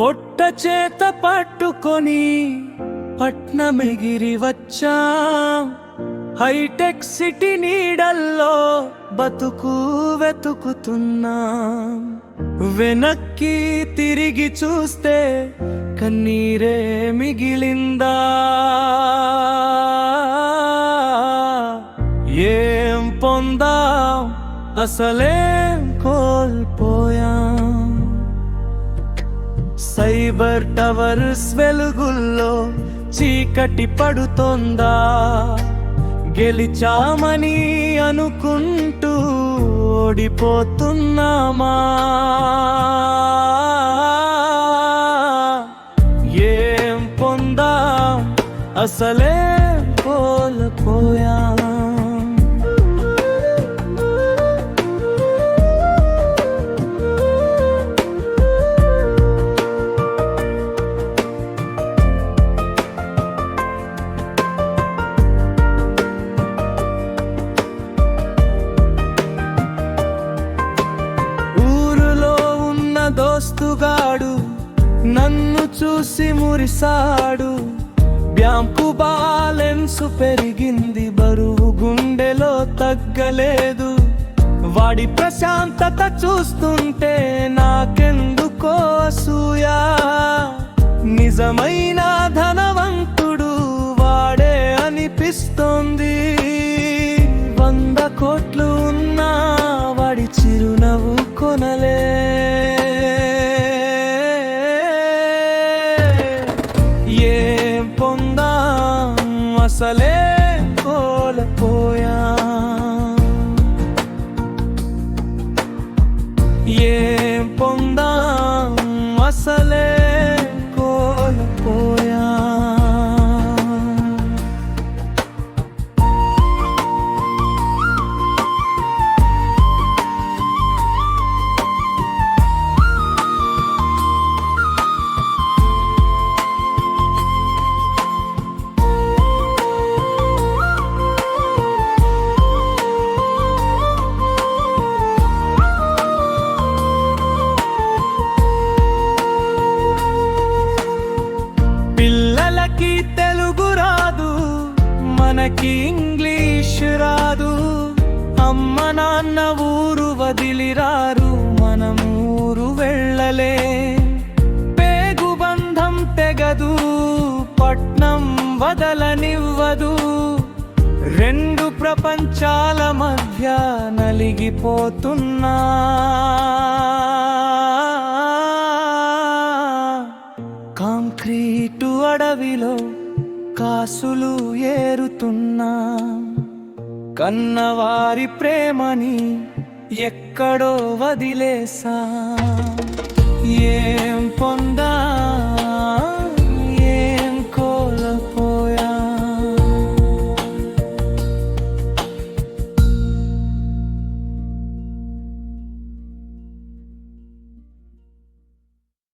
పొట్ట చేత పట్టుకొని పట్నమిగిరి వచ్చా. హైటెక్ సిటీ నీడల్లో బతుకు వెతుకుతున్నా. వెనక్కి తిరిగి చూస్తే కన్నీరే మిగిలిందా? ఏం పొందాం? అసలేం కోల్పోయాం? సైబర్ టవర్స్ వెలుగుల్లో చీకటి పడుతోందా? గెలిచామని అనుకుంటూ ఓడిపోతున్నామా? ఏం పొందాం? అసలే కోల్పోయా? నన్ను చూసి మురిసాడు. బ్యాంకు బ్యాలెన్స్ పెరిగింది బరువు గుండెలో తగ్గలేదు. వాడి ప్రశాంతత చూస్తుంటే నాకెందుకో అసూయా. నిజమైన ధనవంతుడు వాడే అనిపిస్తోంది. వంద కోట్లు ఉన్నా వాడి చిరునవ్వు కొనలే. అసలే కోల్పోయా. ఏం పొందాం అసలే? మనకి ఇంగ్లీష్ రాదు. అమ్మ నాన్న ఊరు వదిలిరారు మనమూరు ఊరు వెళ్ళలే. పేగు బంధం తెగదు. పట్నం వదలనివ్వదు. రెండు ప్రపంచాల మధ్య నలిగిపోతున్నా. కాంక్రీటు అడవిలో కాసులు ఏరుతున్నా. కన్నవారి ప్రేమని ఎక్కడో వదిలేసా. ఏం పొందా?